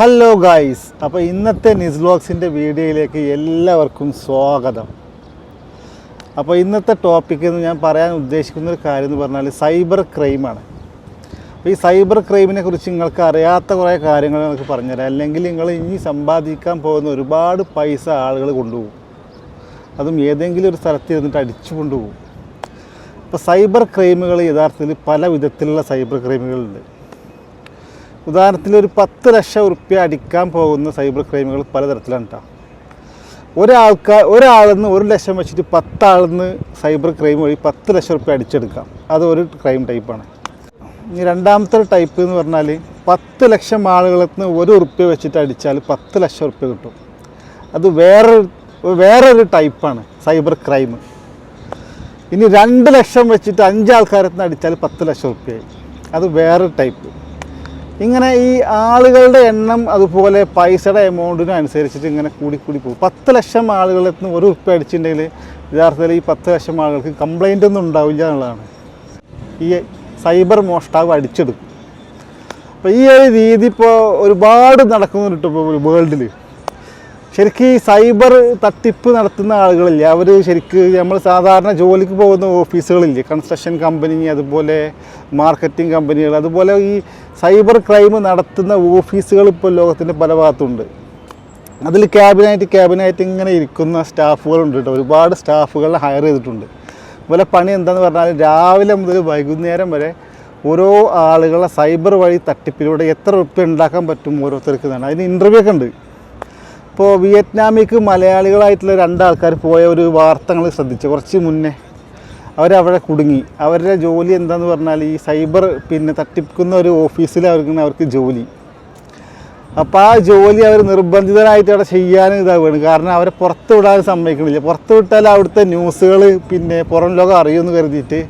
Hello guys അപ്പോൾ ഇന്നത്തെ നിസ് ബ്ലോഗ്സിന്റെ വീഡിയോയിലേക്ക് എല്ലാവർക്കും സ്വാഗതം. അപ്പോൾ ഇന്നത്തെ ടോപ്പിക് എന്ന് ഞാൻ പറയാൻ ഉദ്ദേശിക്കുന്ന ഒരു കാര്യം എന്ന് പറഞ്ഞാൽ സൈബർ ക്രൈമാണ് അപ്പോൾ ഈ സൈബർ ക്രൈമിനെ കുറിച്ച് നിങ്ങൾക്ക് അറിയാത്ത കുറേ കാര്യങ്ങൾ നിങ്ങൾക്ക് പറഞ്ഞുതരാം. അല്ലെങ്കിൽ നിങ്ങൾ ഇനി സമ്പാദിക്കാൻ പോകുന്ന ഒരുപാട് പൈസ ആളുകൾ കൊണ്ടുപോകും. അതും ഏതെങ്കിലും ഒരു സ്ഥലത്ത് ഇരുന്നിട്ട് അടിച്ചു കൊണ്ടുപോകും. അപ്പോൾ സൈബർ ക്രൈമുകൾ യഥാർത്ഥത്തിൽ പല വിധത്തിലുള്ള സൈബർ ക്രൈമുകളുണ്ട് ഉദാഹരണത്തിന് ഒരു പത്ത് ലക്ഷം ഉറുപ്പ്യ അടിക്കാൻ പോകുന്ന സൈബർ ക്രൈമുകൾ പലതരത്തിലാണ് കേട്ടോ ഒരാൾക്കാർ ഒരാളിൽ ഒരു ലക്ഷം വെച്ചിട്ട് പത്താളിൽ സൈബർ ക്രൈം വഴി പത്ത് ലക്ഷം ഉറുപ്പ്യ അടിച്ചെടുക്കാം. അത് ഒരു ക്രൈം ടൈപ്പാണ്. ഇനി രണ്ടാമത്തെ ടൈപ്പ് എന്ന് പറഞ്ഞാൽ പത്ത് ലക്ഷം ആളുകളിൽ നിന്ന് ഒരു ഉറുപ്പ്യ വെച്ചിട്ട് അടിച്ചാൽ പത്ത് ലക്ഷം ഉറുപ്പ്യ കിട്ടും. അത് വേറൊരു വേറൊരു ടൈപ്പാണ് സൈബർ ക്രൈം ഇനി രണ്ട് ലക്ഷം വെച്ചിട്ട് അഞ്ച് ആൾക്കാരത്തിൽ നിന്ന് അടിച്ചാൽ പത്ത് ലക്ഷം ഉറുപ്പ്യയായി അത് വേറൊരു ടൈപ്പ്. ഇങ്ങനെ ഈ ആളുകളുടെ എണ്ണം അതുപോലെ പൈസയുടെ എമൗണ്ടിനും അനുസരിച്ചിട്ട് ഇങ്ങനെ കൂടി കൂടി പോകും. പത്ത് ലക്ഷം ആളുകളിൽ നിന്ന് ഒരു ഉപ്പ് അടിച്ചിട്ടുണ്ടെങ്കിൽ യഥാർത്ഥത്തിൽ ഈ പത്ത് ലക്ഷം ആളുകൾക്ക് കംപ്ലൈന്റ് ഒന്നും ഉണ്ടാവില്ല എന്നുള്ളതാണ്. ഈ സൈബർ മോഷ്ടാവ് അടിച്ചെടുക്കും. അപ്പോൾ ഈ ഒരു രീതി ഇപ്പോൾ ഒരുപാട് നടക്കുന്നുണ്ട് ഇപ്പോൾ വേൾഡിൽ ശരിക്കും ഈ സൈബർ തട്ടിപ്പ് നടത്തുന്ന ആളുകളില്ലേ അവർ ശരിക്ക് നമ്മൾ സാധാരണ ജോലിക്ക് പോകുന്ന ഓഫീസുകളില്ലേ കൺസ്ട്രക്ഷൻ കമ്പനി അതുപോലെ മാർക്കറ്റിംഗ് കമ്പനികൾ അതുപോലെ ഈ സൈബർ ക്രൈം നടത്തുന്ന ഓഫീസുകൾ ഇപ്പോൾ ലോകത്തിന്റെ പല ഭാഗത്തുണ്ട്. അതിൽ ക്യാബിനായിട്ട് ക്യാബിനായിട്ട് ഇങ്ങനെ ഇരിക്കുന്ന സ്റ്റാഫുകളുണ്ട് കേട്ടോ. ഒരുപാട് സ്റ്റാഫുകളെ ഹയർ ചെയ്തിട്ടുണ്ട്. അതുപോലെ പണി എന്താണെന്ന് പറഞ്ഞാൽ രാവിലെ മുതൽ വൈകുന്നേരം വരെ ഓരോ ആളുകളെ സൈബർ വഴി തട്ടിപ്പിലൂടെ എത്ര ഉറുപ്പ്യ ഉണ്ടാക്കാൻ പറ്റും ഓരോരുത്തർക്ക് എന്നാണ്. അതിന് ഇന്റർവ്യൂ ഒക്കെ ഉണ്ട്. ഇപ്പോൾ വിയറ്റ്നാമിലേക്ക് മലയാളികളായിട്ടുള്ള രണ്ടാൾക്കാർ പോയ ഒരു വാർത്തകൾ ശ്രദ്ധിച്ചു കുറച്ച് മുന്നേ അവരവിടെ കുടുങ്ങി. അവരുടെ ജോലി എന്താന്ന് പറഞ്ഞാൽ ഈ സൈബർ പിന്നെ തട്ടിപ്പിക്കുന്ന ഒരു ഓഫീസിൽ അവർക്ക് അവർക്ക് ജോലി. അപ്പോൾ ആ ജോലി അവർ നിർബന്ധിതരായിട്ട് അവിടെ ചെയ്യാൻ ഇതാവുകയാണ്. കാരണം അവരെ പുറത്ത് വിടാൻ സമ്മതിക്കണില്ല. പുറത്ത് വിട്ടാൽ അവിടുത്തെ ന്യൂസുകൾ പിന്നെ പുറം ലോകം അറിയുമെന്ന് കരുതിയിട്ട്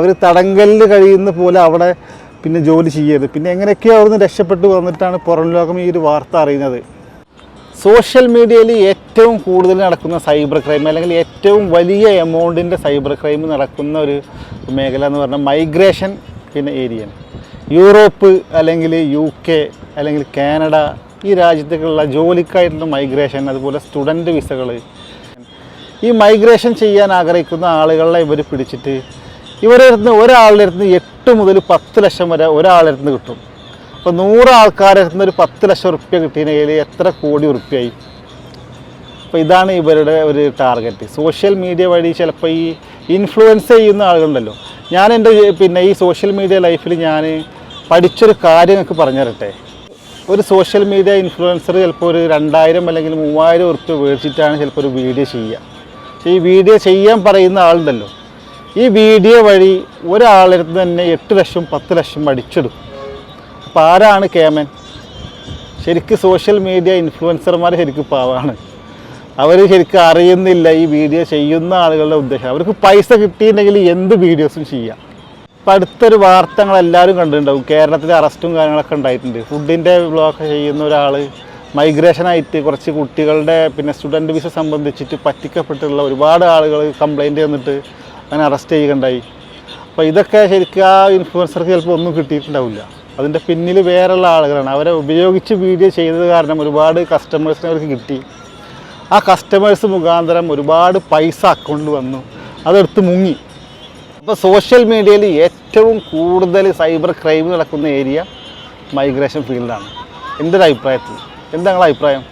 അവർ തടങ്കലിൽ കഴിയുന്ന പോലെ അവിടെ പിന്നെ ജോലി ചെയ്യരുത്. പിന്നെ എങ്ങനെയൊക്കെയോ അവിടുന്ന് രക്ഷപ്പെട്ടു വന്നിട്ടാണ് പുറം ലോകം ഈ ഒരു വാർത്ത അറിയുന്നത്. സോഷ്യൽ മീഡിയയിൽ ഏറ്റവും കൂടുതൽ നടക്കുന്ന സൈബർ ക്രൈം അല്ലെങ്കിൽ ഏറ്റവും വലിയ എമൗണ്ടിന്റെ സൈബർ ക്രൈം നടക്കുന്ന ഒരു മേഖല എന്ന് പറഞ്ഞാൽ മൈഗ്രേഷൻ പിന്നെ ഏരിയയാണ് യൂറോപ്പ് അല്ലെങ്കിൽ യു കെ അല്ലെങ്കിൽ കാനഡ ഈ രാജ്യത്തേക്കുള്ള ജോലിക്കായിട്ടുള്ള മൈഗ്രേഷൻ അതുപോലെ സ്റ്റുഡന്റ് വിസകൾ. ഈ മൈഗ്രേഷൻ ചെയ്യാൻ ആഗ്രഹിക്കുന്ന ആളുകളെ ഇവർ പിടിച്ചിട്ട് ഇവരുടെ അടുത്ത് ഒരാളുടെ അടുത്ത് എട്ട് മുതൽ പത്ത് ലക്ഷം വരെ ഒരാളുടെ അടുത്ത് കിട്ടും. അപ്പോൾ നൂറ് ആൾക്കാരെ നിന്ന് ഒരു പത്ത് ലക്ഷം ഉറുപ്പ്യ കിട്ടിയെങ്കിൽ എത്ര കോടി ഉറുപ്പ്യായി? അപ്പോൾ ഇതാണ് ഇവരുടെ ഒരു ടാർഗറ്റ് സോഷ്യൽ മീഡിയ വഴി ചിലപ്പോൾ ഈ ഇൻഫ്ലുവൻസ് ചെയ്യുന്ന ആളുകളുണ്ടല്ലോ. ഞാൻ എന്റെ പിന്നെ ഈ സോഷ്യൽ മീഡിയ ലൈഫിൽ ഞാൻ പഠിച്ചൊരു കാര്യം നിങ്ങൾക്ക് പറഞ്ഞു തരട്ടെ ഒരു സോഷ്യൽ മീഡിയ ഇൻഫ്ലുവൻസർ ചിലപ്പോൾ ഒരു രണ്ടായിരം അല്ലെങ്കിൽ മൂവായിരം ഉറുപ്പ്യ മേടിച്ചിട്ടാണ് ചിലപ്പോൾ ഒരു വീഡിയോ ചെയ്യുക. പക്ഷേ ഈ വീഡിയോ ചെയ്യാൻ പറയുന്ന ആളുണ്ടല്ലോ. ഈ വീഡിയോ വഴി ഒരാളടുത്ത് തന്നെ എട്ട് ലക്ഷം പത്ത് ലക്ഷം അടിച്ചെടുക്കും. അപ്പോൾ ആരാണ് കേമൻ? ശരിക്ക് സോഷ്യൽ മീഡിയ ഇൻഫ്ലുവൻസർമാർ ശരിക്കും പാവാണ്. അവർ ശരിക്കും അറിയുന്നില്ല ഈ വീഡിയോ ചെയ്യുന്ന ആളുകളുടെ ഉദ്ദേശം. അവർക്ക് പൈസ കിട്ടിയിട്ടുണ്ടെങ്കിൽ എന്ത് വീഡിയോസും ചെയ്യാം. ഇപ്പം അടുത്തൊരു വാർത്ത എല്ലാവരും കണ്ടിട്ടുണ്ടാവും. കേരളത്തിലെ അറസ്റ്റും കാര്യങ്ങളൊക്കെ ഉണ്ടായിട്ടുണ്ട്. ഫുഡിന്റെ ബ്ലോക്ക് ചെയ്യുന്ന ഒരാൾ മൈഗ്രേഷനായിട്ട് കുറച്ച് കുട്ടികളുടെ പിന്നെ സ്റ്റുഡന്റ് വിസ സംബന്ധിച്ചിട്ട് പറ്റിക്കപ്പെട്ടുള്ള ഒരുപാട് ആളുകൾ കംപ്ലൈന്റ് തന്നിട്ട് അങ്ങനെ അറസ്റ്റ് ചെയ്യുകയുണ്ടായി. അപ്പോൾ ഇതൊക്കെ ശരിക്കും ആ ഇൻഫ്ലുവൻസർക്ക് ചിലപ്പോൾ ഒന്നും കിട്ടിയിട്ടുണ്ടാവില്ല. അതിന്റെ പിന്നിൽ വേറെയുള്ള ആളുകളാണ്. അവരെ ഉപയോഗിച്ച് വീഡിയോ ചെയ്തത് കാരണം ഒരുപാട് കസ്റ്റമേഴ്സിനെ അവർക്ക് കിട്ടി. ആ കസ്റ്റമേഴ്സ് മുഖാന്തരം ഒരുപാട് പൈസ അക്കൗണ്ട് വന്നു. അതെടുത്ത് മുങ്ങി. അപ്പോൾ സോഷ്യൽ മീഡിയയിൽ ഏറ്റവും കൂടുതൽ സൈബർ ക്രൈം നടക്കുന്ന ഏരിയ മൈഗ്രേഷൻ ഫീൽഡാണ് എന്റെ ഒരു അഭിപ്രായത്തിൽ എന്താ നിങ്ങളുടെ അഭിപ്രായം?